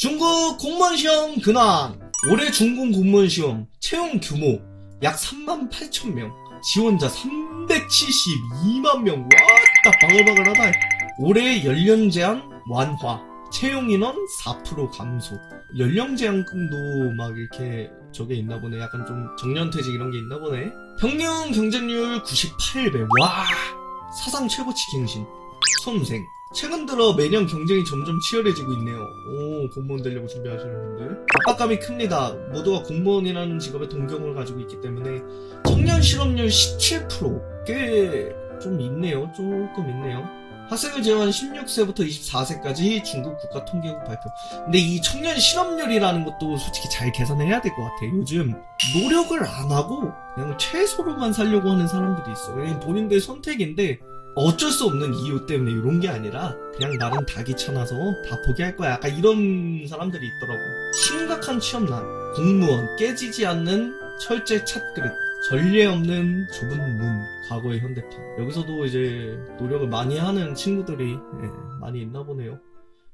중국 공무원 시험 근황. 올해 중국 공무원 시험 채용 규모 약 3만 8천 명. 지원자 372만 명. 와, 딱 바글바글하다. 올해 연령 제한 완화. 채용 인원 4% 감소. 연령 제한금도 막 이렇게 저게 있나 보네. 약간 좀 정년퇴직 이런 게 있나 보네. 평균 경쟁률 98배. 와, 사상 최고치 갱신. 수험생. 최근 들어 매년 경쟁이 점점 치열해지고 있네요. 오, 공무원 되려고 준비하시는 분들. 압박감이 큽니다. 모두가 공무원이라는 직업에 동경을 가지고 있기 때문에 청년 실업률 17%. 꽤 좀 있네요. 조금 있네요. 학생을 제외한 16세부터 24세까지 중국 국가 통계국 발표. 근데 이 청년 실업률이라는 것도 솔직히 잘 계산해야 될 것 같아. 요즘 노력을 안 하고 그냥 최소로만 살려고 하는 사람들이 있어. 왜냐면 본인들의 선택인데 어쩔 수 없는 이유 때문에 이런 게 아니라 그냥 나는 다 귀찮아서 다 포기할 거야. 약간 이런 사람들이 있더라고. 심각한 취업난, 공무원, 깨지지 않는 철제 찻그릇, 전례 없는 좁은 문, 과거의 현대판. 여기서도 이제 노력을 많이 하는 친구들이 예, 많이 있나 보네요.